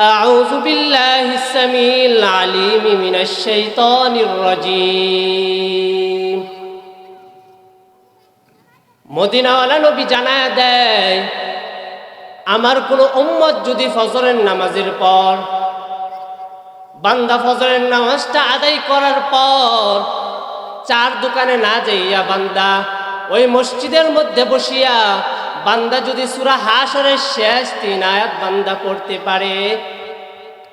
أعوذ بالله السميع العليم من الشيطان الرجيم মদিনাওয়ালা নবী জানায় দেয় আমার কোনো উম্মত যদি ফজরের নামাজের পর বান্দা ফজরের নামাজটা আদায় করার পর চার দোকানে না যাইয়া বান্দা ওই মসজিদের মধ্যে বসিয়া বান্দা যদি সুরা হাসরের শেষ তিন আয়াত বান্দা পড়তে পারে,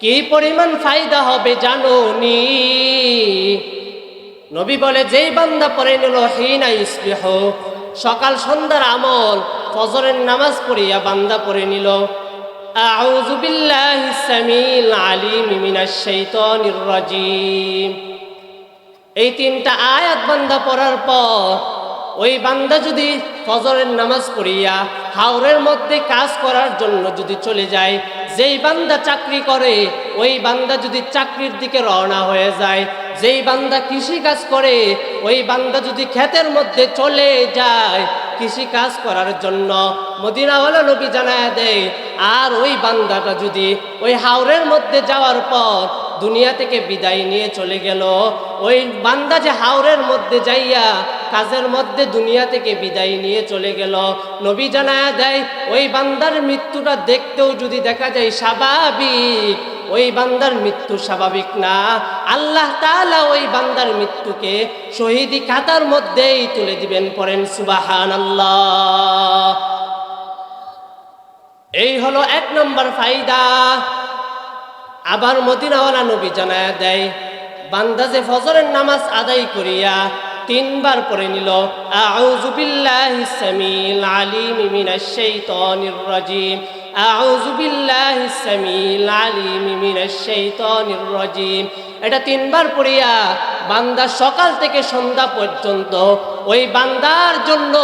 কি পরিমাণ ফায়দা হবে জানো নি? নবী বলে, যেই বান্দা পড়ে নিল, হিনা ইসবিহ সকাল সন্ধ্যার আমল, ফজরের নামাজ পড়িয়া বান্দা পড়ে নিল। আউযু বিল্লাহি সামিল আলিম মিনাশ শাইতানির রাজিম এই তিনটা আয়াত বান্দা পড়ার পর ওই বান্দা যদি ফজরের নামাজ পড়িয়া হাওরের মধ্যে কাজ করার জন্য যদি চলে যায়, যেই বান্দা চাকরি করে, ওই বান্দা যদি চাকরির দিকে রওনা হয়ে যায়, যেই বান্দা কৃষি কাজ করে, ওই বান্দা যদি ক্ষেতের মধ্যে চলে যায় কৃষি কাজ করার জন্য মদিনাওয়ালা নবী জানায় দেয়। আর ওই বান্দাটা যদি ওই হাওরের মধ্যে যাওয়ার পর দুনিয়া থেকে বিদায় নিয়ে চলে গেল। ওই বান্দা যে হাওরের মধ্যে যাইয়া কাজের মধ্যে দুনিয়া থেকে বিদায় নিয়ে চলে গেল। নবী জানায় দেয়, ওই বান্দার মৃত্যুটা দেখতেও যদি দেখা যায় স্বাভাবিক, ওই বান্দার মৃত্যু স্বাভাবিক না। আল্লাহ তালা ওই বান্দার মৃত্যুকে শহীদি খাতার মধ্যেই তুলে দিবেন পড়েন সুবাহান আল্লাহ এই হলো এক নম্বর ফায়দা। আবার মদিনাওয়ালা নবী জানায় দেয় বান্দাজে ফজরের নামাজ আদায় করিয়া তিনবার পড়ে নিল, আউযু বিল্লাহি সামিল আলিম মিনাশ শাইতানির রাজিম, আউযু বিল্লাহি সামিল আলিম মিনাশ শাইতানির রাজিম। এটা তিনবার পড়িয়া বান্দা সকাল থেকে সন্ধ্যা পর্যন্ত ওই বান্দার জন্য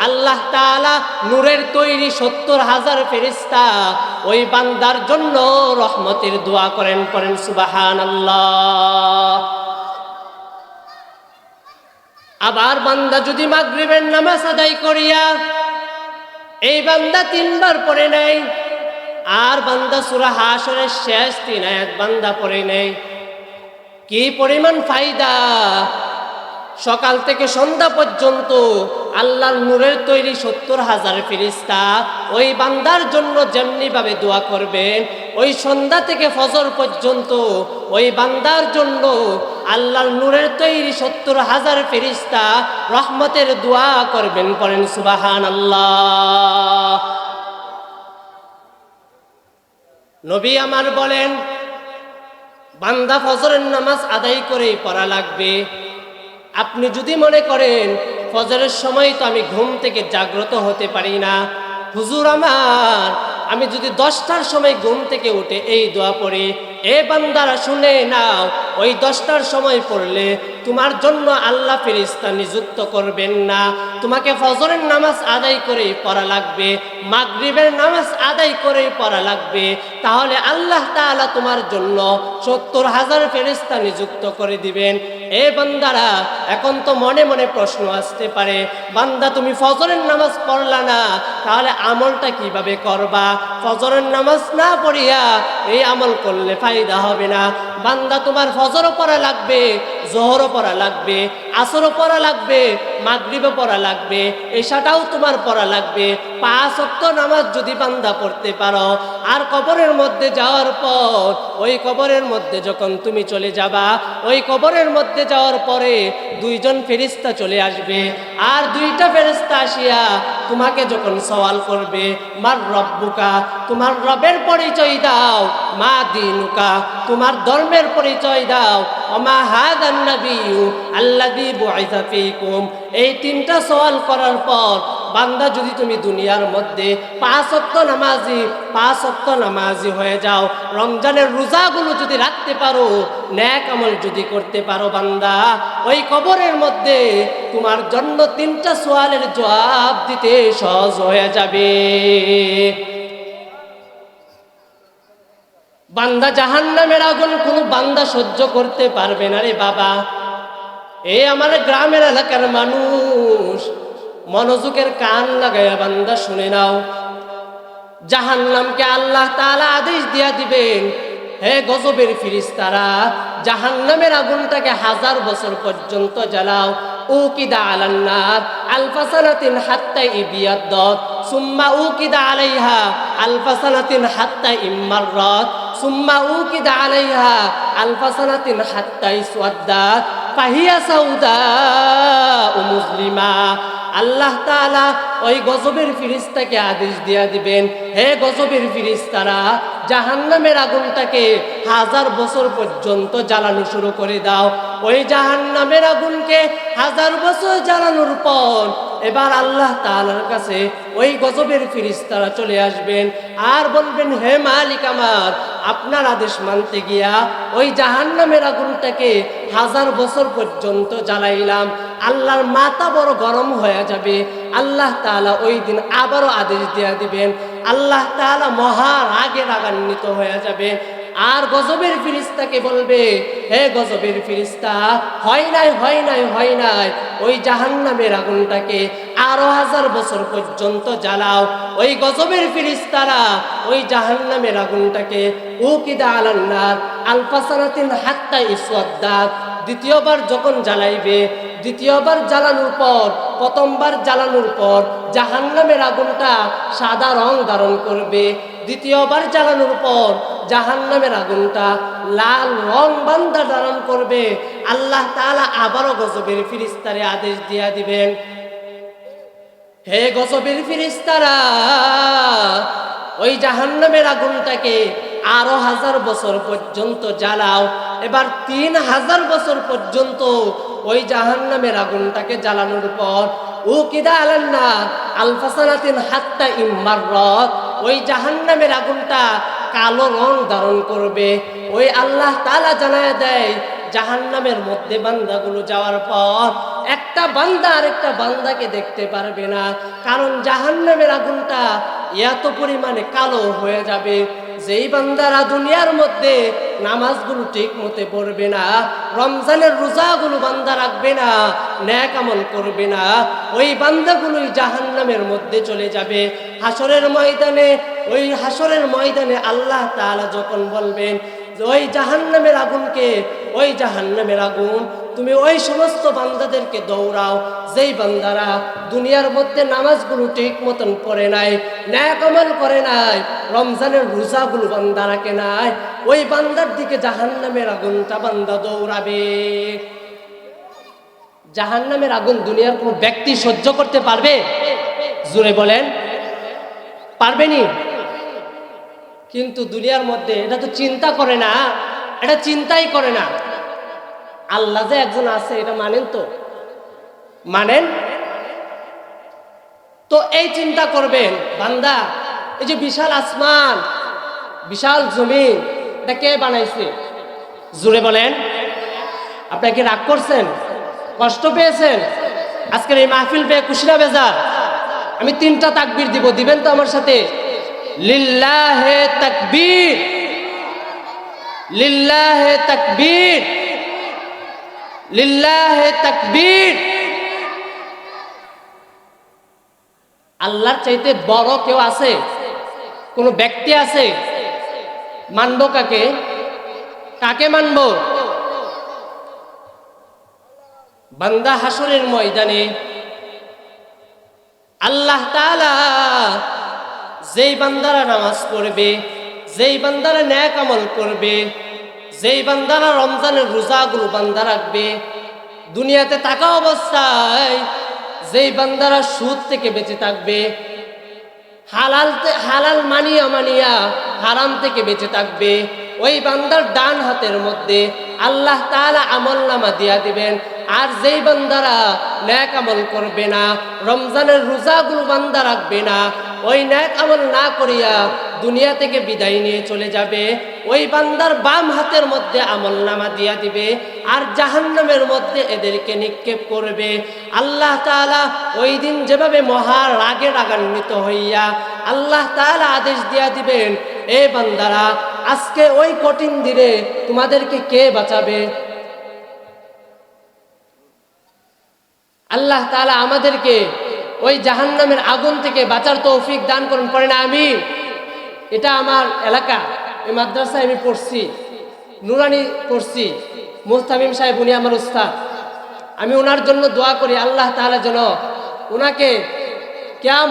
আল্লাহ তাআলা নূরের তৈরি সত্তর হাজার ফেরিস্তা ওই বান্দার জন্য রহমতের দোয়া করেন করেন সুবাহান আল্লাহ আবার বান্দা যদি মাগরিবের নামাজ আদায় করিয়া এই বান্দা তিনবার পড়ে নেয়, আর বান্দা সুরা হাসরের শেষ তিন আয়াত বান্দা পড়ে নেয় কি পরিমাণ ফায়দা? সকাল থেকে সন্ধ্যা পর্যন্ত আল্লাহর নূরের তৈরি সত্তর হাজার ফিরিস্তা ওই বান্দার জন্য যেমনিভাবে দোয়া করবেন, ওই সন্ধ্যা থেকে ফজর পর্যন্ত ওই বান্দার জন্য আল্লাহর নূরের তৈরি সত্তর হাজার ফিরিস্তা রহমতের দোয়া করবেন করেন সুবাহান আল্লাহ নবী আমার বলেন বান্দা ফজরের নামাজ আদায় করে পড়া লাগবে। আপনি যদি মনে করেন, ফজরের সময় তো আমি ঘুম থেকে জাগ্রত হতে পারি না। হুজুর আমার, আমি যদি দশটার সময় ঘুম থেকে উঠে এই দোয়া পড়ি, এ বান্দারা শুনে নাও ওই দশটার সময় পড়লে তোমার জন্য আল্লাহ ফেরিস্তা নিযুক্ত করবেন না। তোমাকে ফজরের নামাজ আদায় করেই পড়া লাগবে, মাগরিবের নামাজ আদায় করেই পড়া লাগবে। তাহলে আল্লাহ তাআলা তোমার জন্য সত্তর হাজার ফেরিস্তা নিযুক্ত করে দিবেন। এ বান্দারা, এখন তো মনে মনে প্রশ্ন আসতে পারে, বান্দা তুমি ফজরের নামাজ পড়লা না, তাহলে আমলটা কীভাবে করবা? ফজরের নামাজ না পড়িয়া এই আমল করলে ফায়দা হবে না। বান্দা তোমার ফজরও পড়া লাগবে, জোহরও পড়া লাগবে, আসরও পড়া লাগবে, মাগরিবও পড়া লাগবে এসাটাও তোমার পড়া লাগবে। পাঁচ অক্ত নামাজ যদি বান্দা পড়তে পারো, আর কবরের মধ্যে যাওয়ার পর, ওই কবরের মধ্যে যখন তুমি চলে যাবা, ওই কবরের মধ্যে যাওয়ার পরে দুইজন ফেরিস্তা চলে আসবে। আর দুইটা ফেরিস্তা আসিয়া তোমাকে যখন সওয়াল করবে, মার রব্বুকা? তোমার রবের পরিচয় দাও, মা দিনুকা? তোমার ধর্মের পরিচয় দাও, অমা হাদান্নাবিউ আল্লাদি বয়সা ফিকুম? এই তিনটা সওয়াল করার পর বান্দা যদি তুমি দুনিয়ার মধ্যে পাঁচ অক্ত নামাজি, পাঁচ অক্ত নামাজি হয়ে যাও, রমজানের রোজাগুলো যদি রাখতে পারো, ন্যাক আমল যদি করতে পারো বান্দা, ওই কবরের মধ্যে তোমার জন্য তিনটা সোয়ালের জবাব দিতে সহজ হয়ে যাবে। বান্দা জাহান নামের আগুন কোনো বান্দা সহ্য করতে পারবে না রে বাবা। এ আমার গ্রামের এলাকার মানুষ মনোযোগের কান লাগাইয়া বান্দা শুনে নাও। জাহান্নামকে আল্লাহ তালা আদেশ দিয়া দিবেন, হে গজবের ফিরিস ফিরিস্তারা, জাহান্নামের আগুনটাকে হাজার বছর পর্যন্ত জ্বালাও। উকিদা আলান্নার আলফাসানাতিন হাত্তা ইবিয়াদ্দত সুম্মা উকিদা আলাইহা আলফাসানাতিন হাত্তা ইম্মাররাত সুম্মা উকিদা আলাইহা আলফাসানাতিন হাত্তা ইসওয়াদ্দাত ফাহিয়া সাউদা ও মুসলিমা আল্লাহ তাআলা ওই গজবের ফিরিস্তাকে আদেশ দিয়া দিবেন, হে গজবের ফিরিস্তারা, জাহান্নামের আগুনটাকে হাজার বছর পর্যন্ত জ্বালানো শুরু করে দাও। ওই জাহান্নামের আগুনকে হাজার বছর জ্বালানোর পর এবার আল্লাহ তাআলার কাছে ওই গজবের ফিরিস্তারা চলে আসবেন আর বলবেন, হে মালিক আমার আপনার আদেশ মানতে গিয়া ওই জাহান্নামের আগুনটাকে হাজার বছর পর্যন্ত জ্বালাইলাম। আল্লাহর মাথা বড় গরম হয়ে যাবে। আল্লাহ তালা ওই দিন আবারও আদেশ দিয়া দিবেন। আল্লাহ তালা মহা রাগে রাগান্বিত হয়ে যাবে আর গজবের ফিরিস্তাকে বলবে, হে গজবের ফিরিস্তা, হয় নাই হয় নাই হয় নাই, ওই জাহান্নামের আগুনটাকে আরও হাজার বছর পর্যন্ত জ্বালাও। ওই গজবের ফিরিস্তারা ওই জাহান্নামের আগুনটাকে উকিদা আলান্নার আলফাসানাতিন হাত্তা ইসওয়াদ্দাত দ্বিতীয়বার যখন জ্বালাইবে, দ্বিতীয়বার জ্বালানোর পর, প্রথমবার জ্বালানোর পর জাহান্নামের আগুনটা সাদা রং ধারণ করবে। দ্বিতীয়বার জ্বালানোর পর জাহান্নামের আগুনটা লাল রং বান্দা ধারণ করবে। আল্লাহ তাআলা আবারও গজবের ফিরিস্তারে আদেশ দিয়া দিবেন। হে গজবের ফিরিস্তারা, ওই জাহান্নামের আগুনটাকে আরও হাজার বছর পর্যন্ত জ্বালাও। এবার তিন হাজার বছর পর্যন্ত ওই জাহান্নামের আগুনটাকে জ্বালানোর পর ও কিদা আলান্না আলফাসানাতিন হাত্তা ইম্মাররত ওই জাহান্নামের আগুনটা কালো রং ধারণ করবে। ওই আল্লাহ তালা জানায় দেয়, জাহান্নামের মধ্যে বান্দাগুলো যাওয়ার পর একটা বান্দা আর একটা বান্দাকে দেখতে পারবে না। কারণ জাহান্নামের আগুনটা এত পরিমাণে কালো হয়ে যাবে। যেই বান্দারা দুনিয়ার মধ্যে নামাজগুলো ঠিক মতে পড়বে না, রমজানের রোজাগুলো বান্দা রাখবে না, ন্যাক আমল করবে না, ওই বান্দাগুলোই জাহান্নামের মধ্যে চলে যাবে। হাসরের ময়দানে, ওই হাসরের ময়দানে আল্লাহ তালা যখন বলবেন যে ওই জাহান্নামের আগুনকে, ওই জাহান্নামের আগুন, তুমি ওই সমস্ত বান্দাদেরকে দৌড়াও। যেই বান্দারা দুনিয়ার মধ্যে নামাজগুলো ঠিক মতন পড়ে নাই, ন্যাক আমল করে নাই, রমজানের রোজাগুলো বান্দা রাখে নাই, ওই বান্দার দিকে জাহান্নামের আগুনটা বান্দা দৌড়াবে। জাহান্নামের আগুন দুনিয়ার কোনো ব্যক্তি সহ্য করতে পারবে? জোরে বলেন। পারবেনি কিন্তু দুনিয়ার মধ্যে এটা তো চিন্তা করে না, এটা চিন্তাই করে না। আল্লাহ যে একজন আছে, এটা মানেন তো? মানেন? তো এই চিন্তা করবেন, বান্দা, এই যে বিশাল আসমান, বিশাল জমিন, এটা কে বানাইছে? জুড়ে বলেন। আপনারা কি রাগ করছেন? কষ্ট পেয়েছেন? আজকের এই মাহফিল পেয়ে খুশিরা বেজার। আমি তিনটা তাকবির দিব, দিবেন তো আমার সাথে? লিল্লাহে তাকবীর। লিল্লাহে তাকবীর। লিল্লাহে তাকবীর। আল্লাহর চাইতে বড় কেউ আছে? কোনো ব্যক্তি আছে? মানব কাকে? কাকে মানব? বান্দা হাসরের ময়দানে আল্লাহ তাআলা যেই বান্দারা নামাজ পড়বে, যেই বান্দারা ন্যাক আমল করবে, যেই বান্দারা রমজানের রোজাগুলো বান্দা রাখবে, দুনিয়াতে থাকা অবস্থায় যেই বান্দারা সুদ থেকে বেঁচে থাকবে, হালাল হালাল মানিয়া মানিয়া হারাম থেকে বেঁচে থাকবে, ওই বান্দার ডান হাতের মধ্যে আল্লাহ তাআলা আমল নামা দিয়া দিবেন। আর যেই বান্দারা ন্যাক আমল করবে না, রমজানের রোজাগুলো বান্দা রাখবে না ওই ন্যাক আমল না করিয়া দুনিয়া থেকে বিদায় নিয়ে চলে যাবে। ওই বান্দার বাম হাতের মধ্যে আমল নামা দিয়া দিবে আর জাহান্নামের মধ্যে এদেরকে নিক্ষেপ করবে। আল্লাহ তাআলা ওই দিন যেভাবে মহা রাগে রাগান্বিত হইয়া আল্লাহ তাআলা আদেশ দিয়া দিবেন, এ বান্দারা, আজকে ওই কঠিন দিনে তোমাদেরকে কে বাঁচাবে? আল্লাহ তাআলা আমাদেরকে ওই জাহান্নামের আগুন থেকে বাঁচার তৌফিক দান করুন না আমি এটা আমার এলাকা, এই মাদ্রাসায় আমি পড়ছি, নুরানি পড়ছি, মুস্তামিম সাহেব, উনি আমার উস্তাদ। আমি ওনার জন্য দোয়া করি, আল্লাহ তাহলে যেন ওনাকে ক্যাম